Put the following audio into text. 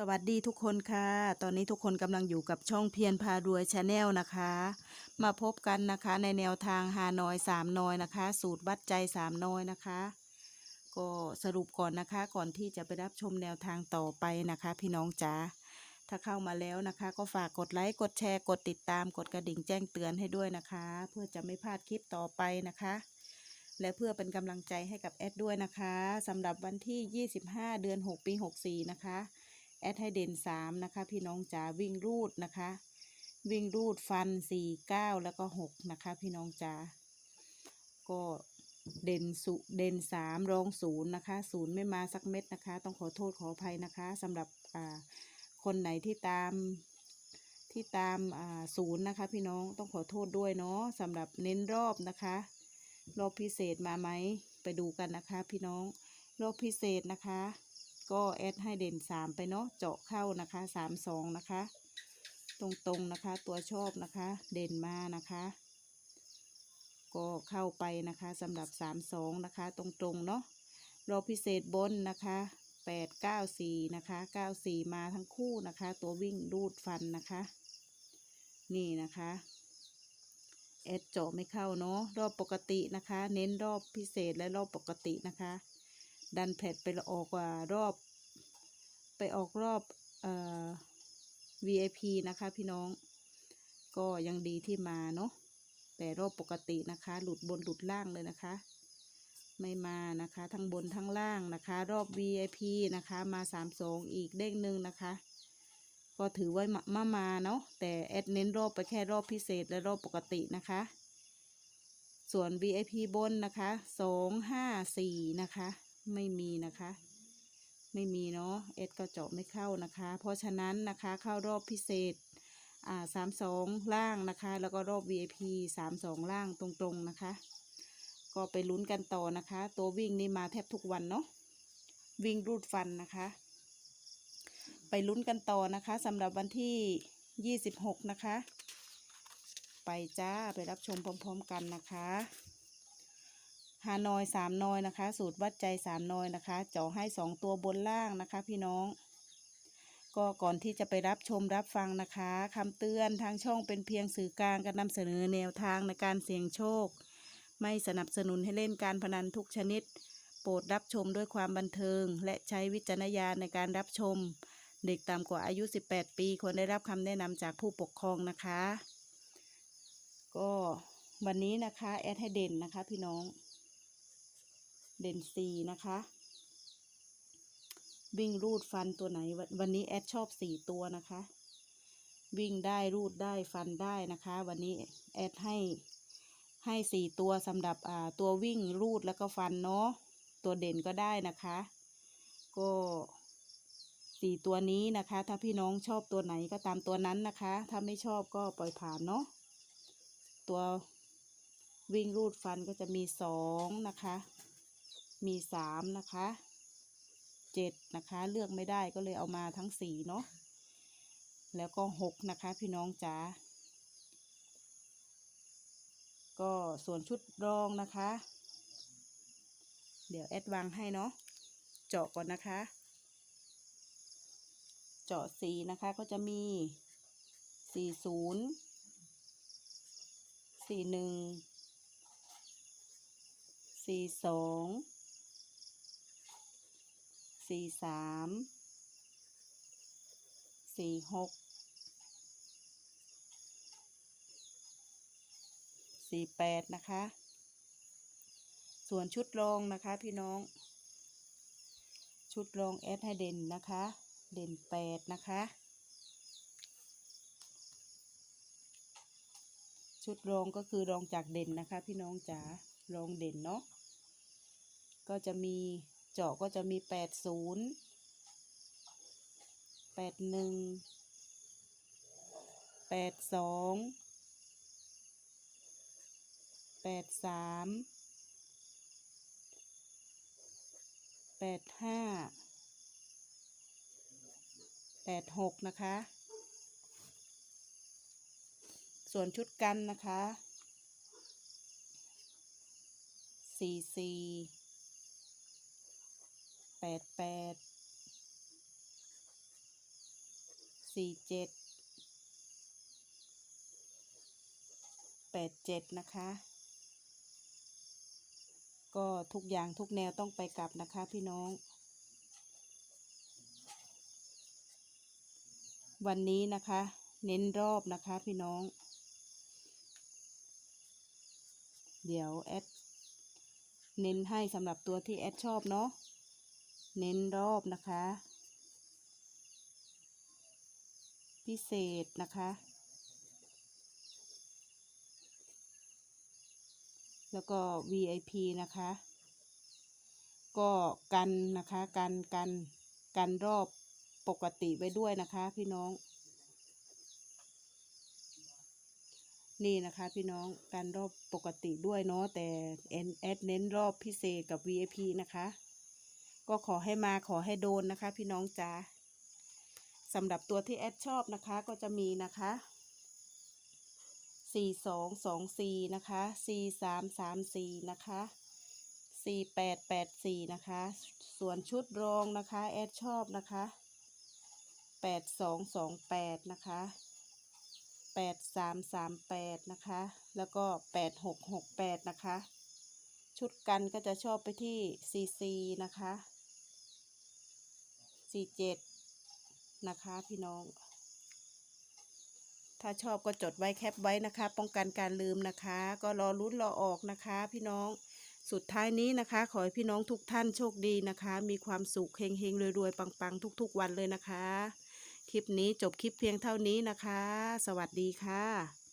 สวัสดีทุกคนค่ะ ตอนนี้ทุกคนกำลังอยู่กับช่องเพียรพารวยชาแนลนะคะ มาพบกันนะคะในแนวทางฮานอยสามนอยนะคะ สูตรวัดใจสามนอยนะคะ ก็สรุปก่อนนะคะ ก่อนที่จะไปรับชมแนวทางต่อไปนะคะ พี่น้องจ๋า ถ้าเข้ามาแล้วนะคะ ก็ฝากกดไลค์ กดแชร์ กดติดตาม กดกระดิ่งแจ้งเตือนให้ด้วยนะคะ เพื่อจะไม่พลาดคลิปต่อไปนะคะและเพื่อเป็นกำลังใจให้กับแอดด้วยนะคะสำหรับวันที่ 25 เดือน 6 ปี 64 นะคะ อดให้เด่นสามนะคะ พี่น้องจ๋าวิ่งรูดนะคะ วิ่งรูดฟันสี่เก้าแล้วก็หกนะคะ พี่น้องจ๋าก็เด่นสุเด่นสามรองศูนย์นะคะศูนย์ไม่มาสักเม็ดนะคะ ต้องขอโทษขออภัยนะคะสำหรับอ่าคนไหนที่ตามที่ตามอ่าศูนย์นะคะ พี่น้องต้องขอโทษด้วยเนาะสำหรับเน้นรอบนะคะ รอบพิเศษมาไหมไปดูกันนะคะ พี่น้องรอบพิเศษนะคะ ก็แอดให้เด่นสามไปเนาะเจาะเข้านะคะสามสองนะคะ ตรงๆนะคะตัวชอบนะคะ เด่นมานะคะ ก็เข้าไปนะคะสำหรับสามสองนะคะ ตรงๆเนาะรอบพิเศษบนนะคะแปดเก้าสี่นะคะเก้าสี่มาทั้งคู่นะคะ ตัววิ่งรูดฟันนะคะ นี่นะคะแอดเจาะไม่เข้าเนาะรอบปกตินะคะ เน้นรอบพิเศษและรอบปกตินะคะ ดันแผดไปออกกว่ารอบ ไปออกรอบเอ่อ VIP นะคะพี่น้อง ก็ยังดีที่มาเนาะแต่รอบปกตินะคะ หลุดบนหลุดล่างเลยนะคะ ไม่มานะคะ ทั้งบนทั้งล่างนะคะ รอบ VIP นะคะ มาสามสองอีกเด้งหนึ่งนะคะ ก็ถือว่ามามามาเนาะแต่แอดเน้นรอบไปแค่รอบพิเศษและรอบปกตินะคะ ส่วน VIP บนนะคะสองห้าสี่นะคะ ไม่มีนะคะ ไม่มีเนาะเอสก็เจาะไม่เข้านะคะ เพราะฉะนั้นนะคะเข้ารอบพิเศษอ่าสามสองล่างนะคะ แล้วก็รอบ VIP สามสองล่างตรงๆนะคะ ก็ไปลุ้นกันต่อนะคะ ตัววิ่งนี่มาแทบทุกวันเนาะวิ่งรูดฟันนะคะ ไปลุ้นกันต่อนะคะสำหรับวันที่ยี่สิบหกนะคะ ไปจ้าไปรับชมพร้อม ๆ กันนะคะ ฮานอยสามนอยนะคะ สูตรวัดใจสามนอยนะคะเจาะให้สองตัวบนล่างนะคะ พี่น้อง ก็ก่อนที่จะไปรับชมรับฟังนะคะคำเตือนทางช่องเป็นเพียงสื่อกลางการนำเสนอแนวทางในการเสี่ยงโชค ไม่สนับสนุนให้เล่นการพนันทุกชนิด โปรดรับชมด้วยความบันเทิง และใช้วิจารณญาณในการรับชม เด็กต่ำกว่าอายุ 18 ปีควรได้รับคำแนะนำจากผู้ปกครองนะคะ ก็วันนี้นะคะแอดให้เด่นนะคะ พี่น้อง เด่นสีนะคะ วิ่งรูดฟันตัวไหนวันวันนี้แอดชอบสี่ตัวนะคะ วิ่งได้รูดได้ฟันได้นะคะ วันนี้แอดให้ให้สี่ตัวสำหรับอ่าตัววิ่งรูดแล้วก็ฟันเนาะตัวเด่นก็ได้นะคะ ก็สี่ตัวนี้นะคะ ถ้าพี่น้องชอบตัวไหนก็ตามตัวนั้นนะคะ ถ้าไม่ชอบก็ปล่อยผ่านเนาะตัววิ่งรูดฟันก็จะมีสองนะคะ มีสามนะคะเจ็ดนะคะเลือกไม่ได้ก็เลยเอามาทั้งสี่เนาะแล้วก็หกนะคะพี่น้องจ๋าก็ส่วนชุดรองนะคะ เดี๋ยวแอดวางให้เนาะเจาะก่อนนะคะ เจาะสีนะคะก็จะมีสี่ศูนย์สี่หนึ่งสี่สอง สี่สามสี่หกสี่แปดนะคะ ส่วนชุดรองนะคะพี่น้อง ชุดรองแอดให้เด่นนะคะ เด่นแปดนะคะ ชุดรองก็คือรองจากเด่นนะคะ พี่น้องจ๋ารองเด่นเนาะก็จะมี เจาะก็จะมีแปดศูนย์แปดหนึ่งแปดสองแปดสามแปดห้าแปดหกนะคะ ส่วนชุดกันนะคะสี่สี่ ดแปดสี่เจ็ดแปดเจ็ดนะคะ ก็ทุกอย่างทุกแนวต้องไปกลับนะคะพี่น้อง วันนี้นะคะ เน้นรอบนะคะพี่น้อง เดี๋ยวแอดเน้นให้สำหรับตัวที่แอดชอบเนาะ เน้นรอบนะคะ พิเศษนะคะ แล้วก็ VIP นะคะ ก็กันนะคะกันกันกันรอบปกติไว้ด้วยนะคะพี่น้อง นี่นะคะพี่น้องการรอบปกติด้วยเนาะแต่แอดแอดเน้นรอบพิเศษกับ VIP นะคะ ก็ขอให้มาขอให้โดนนะคะ พี่น้องจ๋าสำหรับตัวที่แอดชอบนะคะก็จะมีนะคะสี่สองสองสี่นะคะสี่สามสามสี่นะคะสี่แปดแปดสี่นะคะ ส่วนชุดรองนะคะแอดชอบนะคะแปดสองสองแปดนะคะแปดสามสามแปดนะคะ แล้วก็แปดหกหกแปดนะคะ ชุดกันก็จะชอบไปที่ซีซีนะคะ สี่เจ็ดนะคะพี่น้อง ถ้าชอบก็จดไว้แคปไว้นะคะ ป้องกันการลืมนะคะ ก็รอลุ้นรอออกนะคะ พี่น้องสุดท้ายนี้นะคะ ขอให้พี่น้องทุกท่านโชคดีนะคะ มีความสุขเฮงๆรวยๆปังๆ ทุกๆวันเลยนะคะ คลิปนี้จบคลิปเพียงเท่านี้นะคะ สวัสดีค่ะ